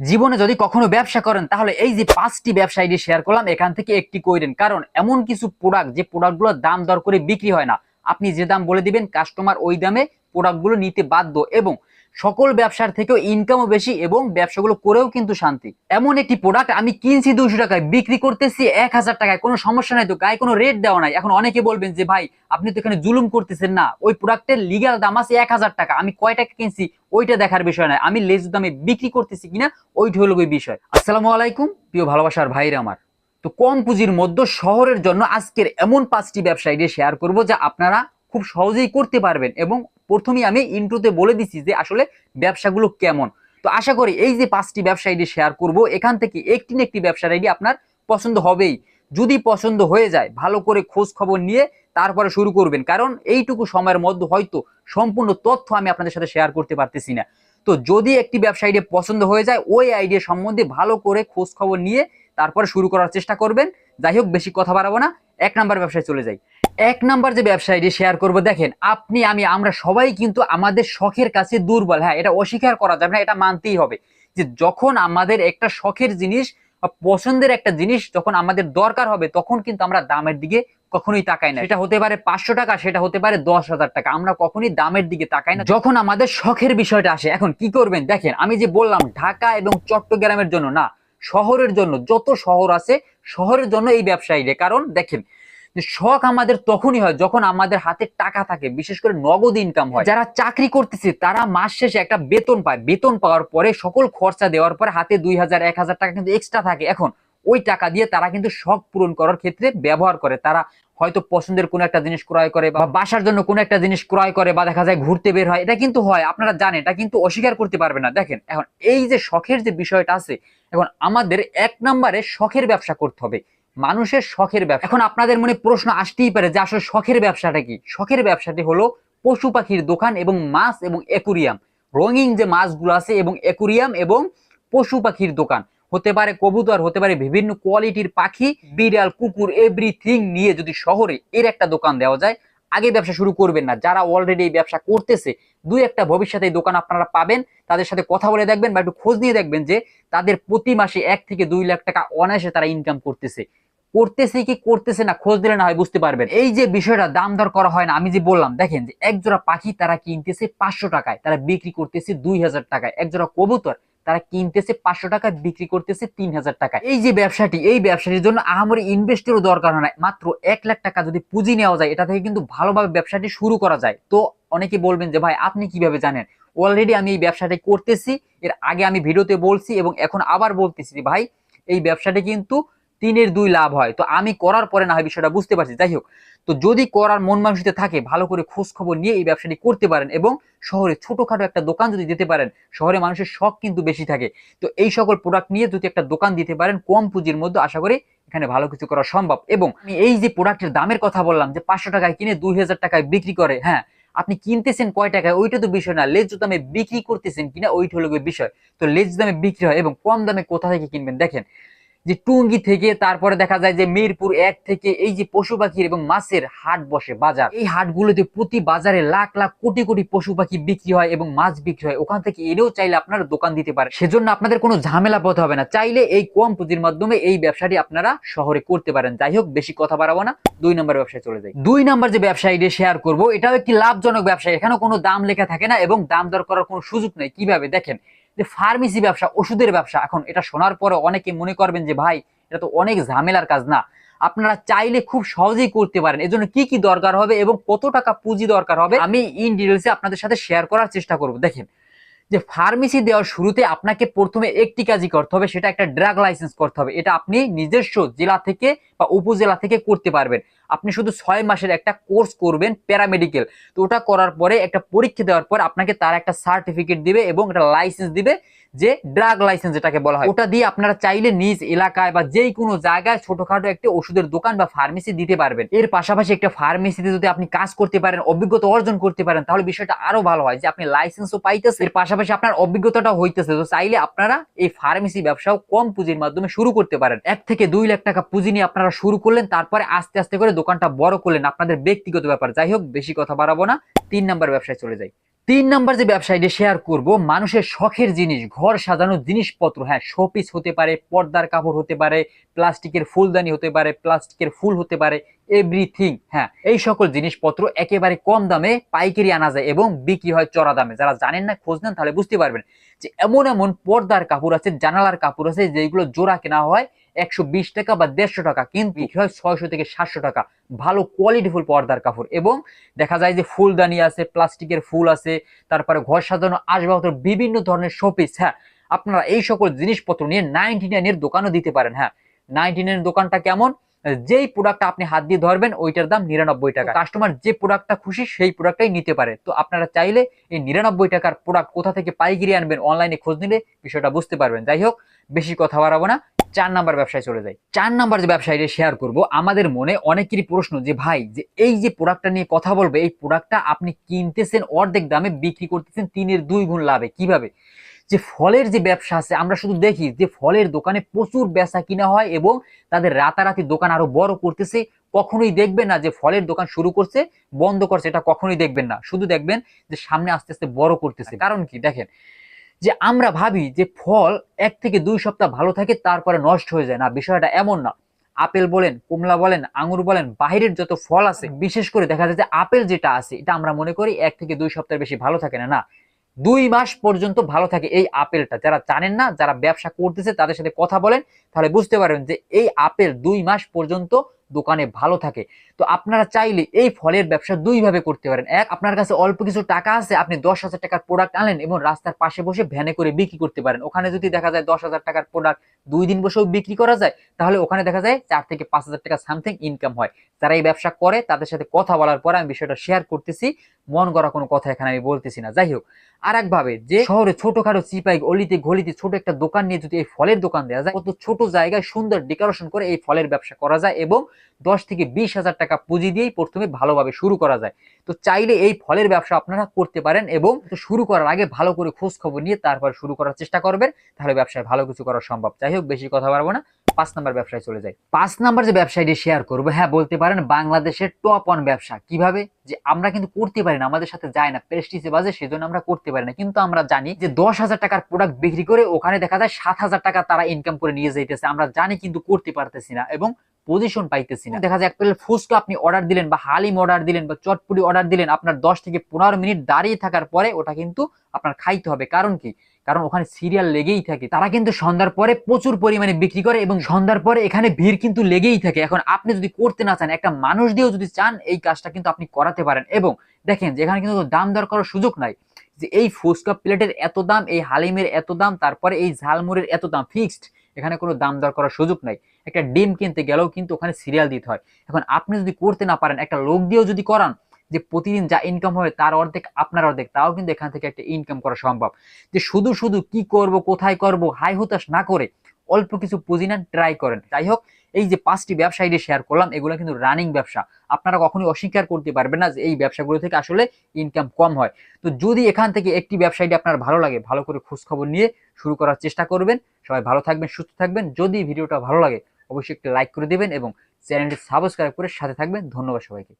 জীবনে যদি কখনো ব্যবসা করেন, তাহলে এই যে পাঁচটি ব্যবসা আইডি শেয়ার করলাম, এখান থেকে একটি কইরেন। কারণ এমন কিছু প্রোডাক্ট যে প্রোডাক্টগুলোর দাম দর করে বিক্রি হয় না। আপনি যে দাম বলে দিবেন কাস্টমার ওই দামে প্রোডাক্টগুলো নিতে বাধ্য এবং সকল ব্যবসার থেকেও ইনকামও বেশি এবং ব্যবসাগুলো করেও কিন্তু শান্তি। এমন একটি প্রোডাক্ট আমি কিনছি দুশো টাকায়, বিক্রি করতেছি এক হাজার টাকায়, কোনো সমস্যা নাই তো, গায়ে কোনো রেট দেওয়া নাই। এখন অনেকে বলবেন যে, ভাই, আপনি তো এখানে জুলুম করতেছেন না। ওই প্রোডাক্টের লিগাল দাম আছে এক হাজার টাকা। আমি কয় টাকা কিনছি ওইটা দেখার বিষয় নয় আমি লেজ দামে বিক্রি করতেছি কিনা ওইটা হলো ওই বিষয়। আসসালামু আলাইকুম, প্রিয় ভালোবাসার ভাইরা আমার। তো কম পুঁজির মধ্যে শহরের জন্য আজকের এমন পাঁচটি ব্যবসায়ী শেয়ার করব যা আপনারা খুব সহজেই করতে পারবেন এবং প্রথমেই আমি ইন্ট্রোতে বলে দিচ্ছি যে আসলে ব্যবসাগুলো কেমন। তো আশা করি এই যে পাঁচটি ব্যবসা আইডি শেয়ার করব, এখান থেকে একটি না একটি ব্যবসার আইডি আপনার পছন্দ হবেই। যদি পছন্দ হয়ে যায়, ভালো করে খোঁজ খবর নিয়ে তারপরে শুরু করবেন। কারণ এইটুকু সময়ের মধ্যে হয়তো সম্পূর্ণ তথ্য আমি আপনাদের সাথে শেয়ার করতে পারতেছি না। তো যদি একটি ব্যবসা আইডিয়া পছন্দ হয়ে যায়, ওই আইডিয়া সম্বন্ধে ভালো করে খোঁজ খবর নিয়ে তারপরে শুরু করার চেষ্টা করবেন। যাই হোক, বেশি কথা বাড়াবো না। এক নাম্বার ব্যবসায় চলে যাই। এক নাম্বার যে ব্যবসা আইডি শেয়ার করব, দেখেন, আপনি, আমি, আমরা সবাই কিন্তু আমাদের শখের কাছে দুর্বল। হ্যাঁ এটা অস্বীকার করা যাবে না, এটা মানতেই হবে যে যখন আমাদের একটা শখের জিনিস পছন্দের একটা জিনিস যখন আমাদের দরকার হবে, তখন কিন্তু আমরা দামের দিকে কখনোই তাকাই না। সেটা হতে পারে পাঁচশো টাকা, সেটা হতে পারে দশ হাজার টাকা। আমরা কখনোই দামের দিকে তাকাই না। যখন আমাদের শখের বিষয়টা আসে, এখন কি করবেন? দেখেন, আমি যে বললাম, ঢাকা এবং চট্টগ্রামের জন্য না শহরের জন্য, যত শহর আছে, শহরের জন্য এই ব্যবসায়ীরা কারণ দেখেন শখ আমাদের তখনই হয় যখন আমাদের হাতে টাকা থাকে, বিশেষ করে নগদ ইনকাম হয়। যারা চাকরি করতেছে, তারা মাস শেষে একটা বেতন পায়। বেতন পাওয়ার পরে সকল খরচা দেওয়ার পরে হাতে দুই হাজার, এক হাজার টাকা কিন্তু এক্সট্রা থাকে। এখন ওই টাকা দিয়ে তারা কিন্তু শখ পূরণ করার ক্ষেত্রে ব্যবহার করে। তারা হয়তো পছন্দের কোনো একটা জিনিস ক্রয় করে বা বাসার জন্য কোনো একটা জিনিস ক্রয় করে বা দেখা যায় ঘুরতে বের হয়, এটা কিন্তু হয়, আপনারা জানেন, এটা কিন্তু অস্বীকার করতে পারবে না। দেখেন, এখন এই যে শখের যে বিষয়টা আছে, এখন আমাদের এক নম্বরে শখের ব্যবসা করতে হবে। মানুষের শখের ব্যবসা। এখন আপনাদের মনে প্রশ্ন আসতেই পারে যে আসলে শখের ব্যবসাটা কি? শখের ব্যবসাটি হলো পশু পাখির দোকান এবং মাছ এবং একুরিয়াম। রঙিন যে মাছগুলো আছে এবং একুরিয়াম এবং পশু পাখির দোকান। হতে পারে কবুতর হতে পারে বিভিন্ন কোয়ালিটির পাখি বিড়াল কুকুর এভরিথিং নিয়ে যদি শহরে এর একটা দোকান দেওয়া যায় আগে ব্যবসা শুরু করবেন না। যারা অলরেডি এই ব্যবসা করতেছে দুই একটা ভবিষ্যতে এই দোকান আপনারা পাবেন তাদের সাথে কথা বলে দেখবেন বা একটু খোঁজ নিয়ে দেখবেন যে তাদের প্রতি মাসে এক থেকে দুই লাখ টাকা অনায়াসে তারা ইনকাম করতেছে। করতেছে কি করতেছে না খোঁজ দিলে না হয় বুঝতে পারবেন। এই যে বিষয়টা দাম দর করা হয় না আমি যে বললাম দেখেন যে একজোড়া পাখি তারা কিনতেছে পাঁচশো টাকায় তারা বিক্রি করতেছে দুই হাজার টাকায়। একজোড়া কবুতর তারা কিনতেছে পাঁচশো টাকা, বিক্রি করতেছে তিন হাজার টাকা। এই যে ব্যবসাটি, এই ব্যবসাটির জন্য আহামরি ইনভেস্টেরও দরকার হয় না। মাত্র এক লাখ টাকা যদি পুঁজি নেওয়া যায়, এটা থেকে কিন্তু ভালোভাবে ব্যবসাটি শুরু করা যায়। তো অনেকে বলবেন যে, ভাই, আপনি কীভাবে জানেন? অলরেডি আমি এই ব্যবসাটি করতেছি, এর আগে আমি ভিডিওতে বলছি এবং এখন আবার বলতেছি ভাই, এই ব্যবসাটি কিন্তু তিনের দুই লাভ হয়। তো আমি করার পরে না হয় বিষয়টা বুঝতে পারছি। যাই হোক, তো যদি করার মন মানসিকতা থাকে, ভালো করে খোঁজ খবর নিয়ে এই ব্যবসাটি করতে পারেন এবং শহরে ছোটখাটো একটা দোকান যদি দিতে পারেন, শহরে মানুষের শখ কিন্তু বেশি থাকে। তো এই সকল প্রোডাক্ট নিয়ে যদি একটা দোকান দিতে পারেন, কম পুঁজির মধ্যে আশা করি এখানে ভালো কিছু করা সম্ভব। এবং আমি এই যে প্রোডাক্টের দামের কথা বললাম যে পাঁচশো টাকায় কিনে দুই হাজার টাকায় বিক্রি করে হ্যাঁ আপনি কিনতেছেন কয় টাকায় ওইটা তো বিষয় না। লেজ দামে বিক্রি করতেছেন কিনা ওইটা হলো বিষয়। তো লেজ দামে বিক্রি হয় এবং কম দামে কোথা থেকে কিনবেন? দেখেন যে টুঙ্গি থেকে তারপরে দেখা যায় যে মিরপুর এক থেকে এই যে পশু পাখির এবং মাছের হাট বসে বাজার। এই হাটগুলোতে প্রতি বাজারে লাখ লাখ কোটি কোটি পশু পাখি বিক্রি হয় এবং মাছ বিক্রি হয়। ওখান থেকে এনেও চাইলে আপনারা দোকান দিতে পারে সেজন্য আপনাদের কোনো ঝামেলা পথে হবে না। চাইলে এই কম পুঁজির মাধ্যমে এই ব্যবসাটি আপনারা শহরে করতে পারেন। যাই হোক, বেশি কথা বাড়াবো না। দুই নম্বর ব্যবসায় চলে যাই। দুই নম্বর যে ব্যবসা আইডিয়া শেয়ার করব, এটাও একটি লাভজনক ব্যবসা এখানেও কোনো দাম লেখা থাকে না এবং দাম দর করার কোনো সুযোগ নেই। কীভাবে? দেখেন যে ফার্মেসি ব্যবসা, ওষুধের ব্যবসা, এখন এটা শোনার পরে অনেকে মনে করবেন যে, ভাই, এটা তো অনেক ঝামেলার কাজ। না, আপনারা চাইলে খুব সহজেই করতে পারেন। এজন্য কি কি দরকার হবে এবং কত টাকা পুঁজি দরকার হবে, আমি ইন ডিটেলসে আপনাদের সাথে শেয়ার করার চেষ্টা করব। দেখেন, যে ফার্মেসি দেওয়ার শুরুতে আপনাকে প্রথমে একটি কাজই করতে হবে, সেটা একটা ড্রাগ লাইসেন্স করতে হবে। এটা আপনি নিজস্ব জেলা থেকে বা উপজেলা থেকে করতে পারবেন। আপনি শুধু ছয় মাসের একটা কোর্স করবেন প্যারামেডিকেল তো ওটা করার পরে, একটা পরীক্ষা দেওয়ার পর আপনাকে তার একটা সার্টিফিকেট দিবে এবং একটা লাইসেন্স দিবে যে ড্রাগ লাইসেন্স যেটাকে বলা হয়। ওটা দিয়ে আপনারা চাইলে নিজ এলাকায় বা যেই কোনো জায়গায় ছোটখাটো একটা ওষুধের দোকান বা ফার্মেসি দিতে পারবেন। এর পাশাপাশি একটা ফার্মেসিতে যদি আপনি কাজ করতে পারেন, অভিজ্ঞতা অর্জন করতে পারেন, তাহলে বিষয়টা আরও ভালো হয় যে আপনি লাইসেন্সও পাইতেছে এর পাশাপাশি আপনার অভিজ্ঞতাটা হইতেছে। তো চাইলে আপনারা এই ফার্মেসি ব্যবসাও কম পুঁজির মাধ্যমে শুরু করতে পারেন। এক থেকে দুই লাখ টাকা পুঁজি নিয়ে আপনারা শুরু করলেন, তারপরে আস্তে আস্তে করে দোকানটা বড় করলেন আপনাদের ব্যক্তিগত ব্যাপার। যাই হোক, বেশি কথা বাড়াবো না। তিন নাম্বার ব্যবসায় চলে যাই। তিন নাম্বার যে ব্যবসায়ীটা শেয়ার করব, মানুষের শখের জিনিস, ঘর সাজানোর জিনিসপত্র হ্যাঁ শোপিস হতে পারে, পর্দার কাপড় হতে পারে, প্লাস্টিকের ফুলদানি হতে পারে, প্লাস্টিকের ফুল হতে পারে এভরিথিং হ্যাঁ এই সকল জিনিসপত্র একেবারে কম দামে পাইকারি আনা যায় এবং বিক্রি হয় চড়া দামে। যারা জানেন না, খোঁজ নেন, তাহলে বুঝতে পারবেন যে এমন এমন পর্দার কাপড় আছে, জানালার কাপড় আছে, যেগুলো জোড়া কেনা হয় একশো বিশ টাকা বা দেড়শো টাকা কিন্তু বিক্রি হয়? ছয়শো থেকে সাতশো টাকা। ভালো কোয়ালিটিফুল পর্দার কাপড়। এবং দেখা যায় যে ফুলদানি আছে প্লাস্টিকের ফুল আছে তারপরে ঘর সাজানো আসবাবপত্র বিভিন্ন ধরনের শোপিস হ্যাঁ? আপনারা এই সকল জিনিসপত্র নিয়ে নাইনটি নাইনের দোকানও দিতে পারেন হ্যাঁ? নাইনটি নাইনের দোকানটা কেমন? যেই প্রোডাক্টটা আপনি হাত দিয়ে ধরবেন ওইটার দাম নিরানব্বই টাকা। কাস্টমার যে প্রোডাক্টটা খুশি সেই প্রোডাক্টটাই নিতে পারে। তো আপনারা চাইলে এই নিরানব্বই টাকার প্রোডাক্ট কোথা থেকে পাইকারি আনবেন অনলাইনে খোঁজ নিলে বিষয়টা বুঝতে পারবেন। যাই হোক বেশি কথা বাড়াবো না। চার নাম্বার ব্যবসায় চলে যাই। চার নাম্বার যে ব্যবসায়ীটা শেয়ার করব, আমাদের মনে অনেকেরই প্রশ্ন যে, ভাই, যে এই যে প্রোডাক্টটা নিয়ে কথা বলবে, এই প্রোডাক্টটা আপনি কিনতেছেন, অর্ধেক দামে বিক্রি করতেছেন, তিনের দুই গুণ লাভে। কীভাবে? যে ফলের যে ব্যবসা আছে, আমরা শুধু দেখি যে ফলের দোকানে প্রচুর বেচা কিনা হয় এবং তাদের রাতারাতি দোকান আরও বড় করতেছে। কখনোই দেখবেন না যে ফলের দোকান শুরু করছে, বন্ধ করছে, এটা কখনোই দেখবেন না। শুধু দেখবেন যে সামনে আস্তে আস্তে বড় করতেছে। কারণ কি? দেখেন যে আমরা ভাবি যে ফল এক থেকে দুই সপ্তাহ ভালো থাকে, তারপরে নষ্ট হয়ে যায়। না, বিষয়টা এমন না। আপেল বলেন কমলা বলেন, আঙুর বলেন, বাহিরের যত ফল আছে, বিশেষ করে দেখা যায় যে আপেল যেটা আছে, এটা আমরা মনে করি এক থেকে দুই সপ্তাহের বেশি ভালো থাকে না। না, দুই মাস পর্যন্ত ভালো থাকে এই আপেলটা। যারা জানেন না, যারা ব্যবসা করতেছে, তাদের সাথে কথা বলেন, তাহলে বুঝতে পারবেন যে এই আপেল দুই মাস পর্যন্ত দোকানে ভালো থাকে। তো আপনারা চাইলে এই ফলের ব্যবসা দুইভাবে করতে পারেন। এক, আপনার কাছে অল্প কিছু টাকা আছে, আপনি দশ হাজার টাকার প্রোডাক্ট আনেন এবং রাস্তার পাশে বসে ভ্যানে করে বিক্রি করতে পারেন। ওখানে যদি দেখা যায় দশ হাজার টাকার প্রোডাক্ট দুই দিন বসেও বিক্রি করা যায়, তাহলে ওখানে দেখা যায় চার থেকে পাঁচ হাজার টাকা সামথিং ইনকাম হয়। যারা এই ব্যবসা করে, তাদের সাথে কথা বলার পরে আমি বিষয়টা শেয়ার করতেছি, মন করা কোনো কথা এখানে আমি বলতেছি না। যাই হোক আর একভাবে যে শহরে ছোটখাটো চিপাই অলিতে গলিতে ছোট একটা দোকান নিয়ে যদি এই ফলের দোকান দেওয়া যায়, কত ছোট জায়গায় সুন্দর ডেকোরেশন করে এই ফলের ব্যবসা করা যায় এবং দশ থেকে বিশ হাজার টাকা পুঁজি দিয়েই প্রথমে ভালোভাবে শুরু করা যায়। তো চাইলে এই ফলের ব্যবসা আপনারা করতে পারেন এবং শুরু করার আগে ভালো করে খোঁজ খবর নিয়ে তারপর শুরু করার চেষ্টা করবেন, তাহলে ব্যবসায় ভালো কিছু করা সম্ভব। যাই হোক বেশি কথা পারব না। পাঁচ নাম্বার ব্যবসায় চলে যাই। পাঁচ নাম্বার যে ব্যবসায়টি শেয়ার করব হ্যাঁ বলতে পারেন বাংলাদেশের টপ অন ব্যবসা। কীভাবে? যে আমরা কিন্তু করতে পারি না, আমাদের সাথে যায় না প্রেস্টিজে বাজে, সেজন্য আমরা করতে পারি না। কিন্তু আমরা জানি যে দশ হাজার টাকার প্রোডাক্ট বিক্রি করে ওখানে দেখা যায় সাত হাজার টাকা তারা ইনকাম করে নিয়ে যাইতেছে। আমরা জানি কিন্তু করতে পারতেছি না এবং পজিশন পাইতেছি না। দেখা যায় এক প্লেট ফুচকা আপনি অর্ডার দিলেন বা হালিম অর্ডার দিলেন বা চটপুরি অর্ডার দিলেন, আপনার দশ থেকে পনেরো মিনিট দাঁড়িয়ে থাকার পরে ওটা কিন্তু আপনার খাইতে হবে। কারণ কি? কারণ ওখানে সিরিয়াল লেগেই থাকে। তারা কিন্তু সন্ধ্যার পরে প্রচুর পরিমাণে বিক্রি করে এবং সন্ধ্যার পরে এখানে ভিড় কিন্তু লেগেই থাকে। এখন আপনি যদি করতে না চান, একটা মানুষ দিয়েও যদি চান, এই কাজটা কিন্তু আপনি করাতে পারেন। এবং দেখেন যে এখানে কিন্তু দাম দর করার সুযোগ নাই। যে এই ফুচকা প্লেটের এত দাম, এই হালিমের এত দাম, তারপরে এই ঝালমুড়ের এত দাম ফিক্সড এখানে কোনো দাম দর করার সুযোগ নাই। একটা ডিম কিনতে গেলেও কিন্তু ওখানে সিরিয়াল দিতে হয়। এখন আপনি যদি করতে না পারেন, একটা লোক দিয়েও যদি করান যে প্রতিদিন যা ইনকাম হবে তার অর্ধেক আপনার অর্ধেক, তাও কিন্তু এখান থেকে একটা ইনকাম করা সম্ভব। যে শুধু শুধু কি করব, কোথায় করব, হাই হতাশ না করে অল্প কিছু পুঁজি নেন ট্রাই করেন। যাই হোক, এই যে পাঁচটি ব্যবসা আইডিয়া শেয়ার করলাম, এগুলো কিন্তু রানিং ব্যবসা। আপনারা কখনোই অস্বীকার করতে পারবেন না যে এই ব্যবসাগুলো থেকে আসলে ইনকাম কম হয়। তো যদি এখান থেকে একটি ব্যবসা আইডিয়া আপনার ভালো লাগে, ভালো করে খোঁজখবর নিয়ে শুরু করার চেষ্টা করবেন। সবাই ভালো থাকবেন, সুস্থ থাকবেন। যদি ভিডিওটা ভালো লাগে, অবশ্যই একটি লাইক করে দেবেন এবং চ্যানেলটি সাবস্ক্রাইব করে সাথে থাকবেন। ধন্যবাদ সবাইকে।